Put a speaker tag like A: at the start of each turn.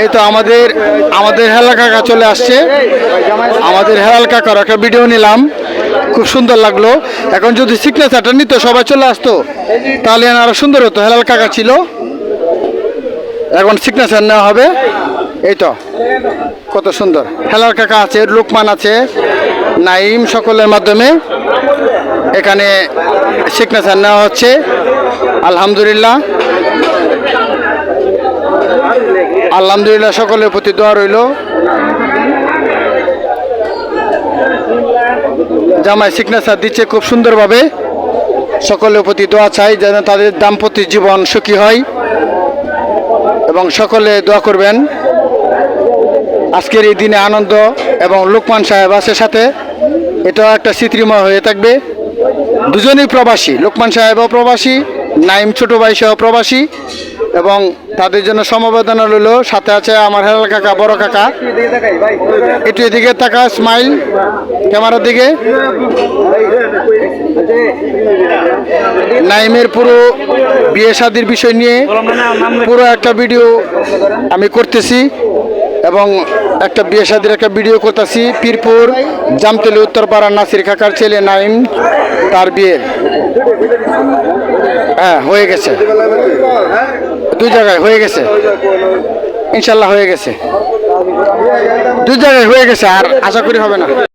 A: এই তো আমাদের আমাদের হেলাল কাকা চলে আসছে। আমাদের হেলাল কাকার একটা ভিডিও নিলাম। খুব সুন্দর লাগল। এখন যদি সিগনেচারটা নিত, সবাই চলে আসতো। তাহলে আরও সুন্দর হতো। হেলাল কাকা ছিল। এখন সিগনেচার নেওয়া হবে। এই তো, কত সুন্দর। হেলাল কাকা আছে, লুকমান আছে, নাইম সকলের মাধ্যমে। এখানে সিগনেচার নেওয়া হচ্ছে। আলহামদুলিল্লাহ। আলহামদুলিল্লাহ, সকলের প্রতি দোয়া রইল। জামাই সিগনেচার দিচ্ছে খুব সুন্দরভাবে। সকলের প্রতি দোয়া চাই যেন তাদের দাম্পত্য জীবন সুখী হয় এবং সকলে দোয়া করবেন। আজকের এই দিনে আনন্দ এবং লোকমান সাহেব আছে সাথে। এটাও একটা স্মৃতিময় হয়ে থাকবে। দুজনেই প্রবাসী, লোকমান সাহেবও প্রবাসী, নাইম ছোট ভাই সহ প্রবাসী। এবং তাদের জন্য সমবেদনা রইল। সাথে আছে আমার হেলাল কাকা, বড় কাকা। একটু এদিকে তাকা স্মাইল ক্যামেরার দিকে। নাইমের পুরো বিয়ে শাদির বিষয় নিয়ে পুরো একটা ভিডিও আমি করতেছি এবং একটা বিয়ে শাদির একটা ভিডিও করতেছি, পীরপুর, জামতলি, উত্তরপাড়া, নাসির খাকার ছেলে নাইম, তার বিয়ে। হ্যাঁ হয়ে গেছে। দুই জায়গায় হয়ে গেছে। ইনশাল্লাহ হয়ে গেছে। দুই জায়গায় হয়ে গেছে, আর আশা করি হবে না।